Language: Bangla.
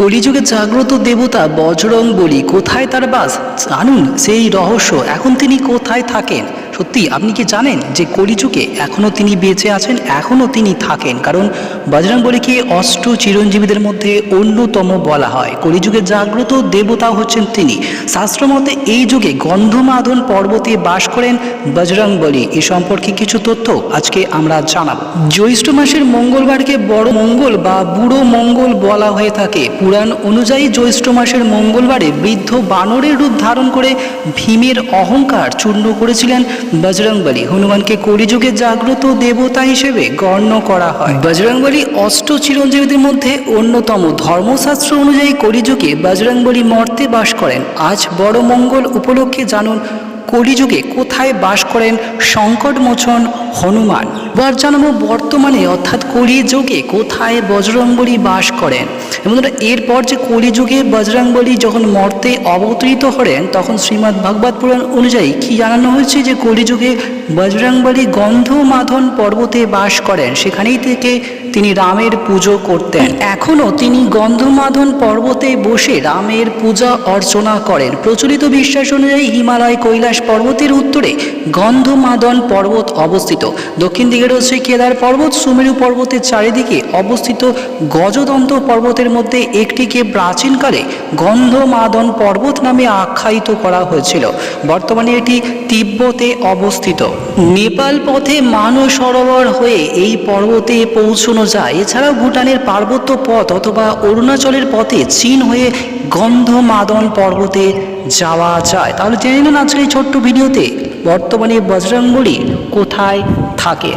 কলিযুগে জাগ্রত দেবতা বজরং বলি, কোথায় তার বাস? জানুন সেই রহস্য, এখন তিনি কোথায় থাকেন? সত্যি, আপনি কি জানেন যে কলিযুগে এখনও তিনি বেঁচে আছেন? এখনও তিনি থাকেন। কারণ বজরং বলিকে অষ্ট চিরঞ্জীবীদের মধ্যে অন্যতম বলা হয়। কলিযুগে জাগ্রত দেবতা হচ্ছেন তিনি। শাস্ত্রমতে এই যুগে গন্ধমাদন পর্বতে বাস করেন বজরং বলি। এ সম্পর্কে কিছু তথ্য আজকে আমরা জানাব। জ্যৈষ্ঠ মাসের মঙ্গলবারকে বড় মঙ্গল বা বুড়ো মঙ্গল বলা হয়ে থাকে। পুরাণ অনুযায়ী জ্যৈষ্ঠ মাসের মঙ্গলবারে বৃদ্ধ বানরের রূপ ধারণ করে ভীমের অহংকার চূর্ণ করেছিলেন বজরংবলী হনুমানকে কলিযুগে জাগ্রত দেবতা হিসেবে গণ্য করা হয়। বজরংবলী অষ্ট চিরঞ্জীবীদের মধ্যে অন্যতম। ধর্মশাস্ত্র অনুযায়ী কলিযুগে বজরংবলী মর্তে বাস করেন। আজ বড় মঙ্গল উপলক্ষে জানুন, কলিযুগে কোথায় বাস করেন সংকটমোচন হনুমান। এবার জানাব বর্তমানে অর্থাৎ কলিযুগে কোথায় বজরংবলী বাস করেন। বন্ধুরা, এরপর যে কলিযুগে বজরংবলী যখন মর্তে অবতরিত হলেন তখন শ্রীমদ্ ভাগবত পুরাণ অনুযায়ী কি জানানো হয়েছে যে কলিযুগে বজরংবলী গন্ধমাধন পর্বতে বাস করেন? সেখানেই থেকে তিনি রামের পুজো করতেন। এখনও তিনি গন্ধমাধন পর্বতে বসে রামের পূজা অর্চনা করেন। প্রচলিত বিশ্বাস অনুযায়ী হিমালয় কৈলাস পর্বতের উত্তরে গন্ধমাদন পর্বত অবস্থিত। দক্ষিণ দিকে রয়েছে কেদার পর্বত সুমেরু পর্বতের চারিদিকে অবস্থিত গজদন্ত পর্বতের মধ্যে একটিকে প্রাচীনকালে গন্ধমাদন পর্বত নামে আখ্যায়িত করা হয়েছিল। বর্তমানে এটি তিব্বতে অবস্থিত। নেপাল পথে মানস সরোবর হয়ে এই পর্বতে পৌঁছানো যায়। এছাড়াও ভুটানের পার্বত্য পথ অথবা অরুণাচলের পথে চীন হয়ে গন্ধমাদন পর্বতে যাওয়া যায়। তাহলে জেনে নিন আজকের এই ছোট্ট ভিডিওতে বর্তমানে বজরংবলী কোথায় থাকে।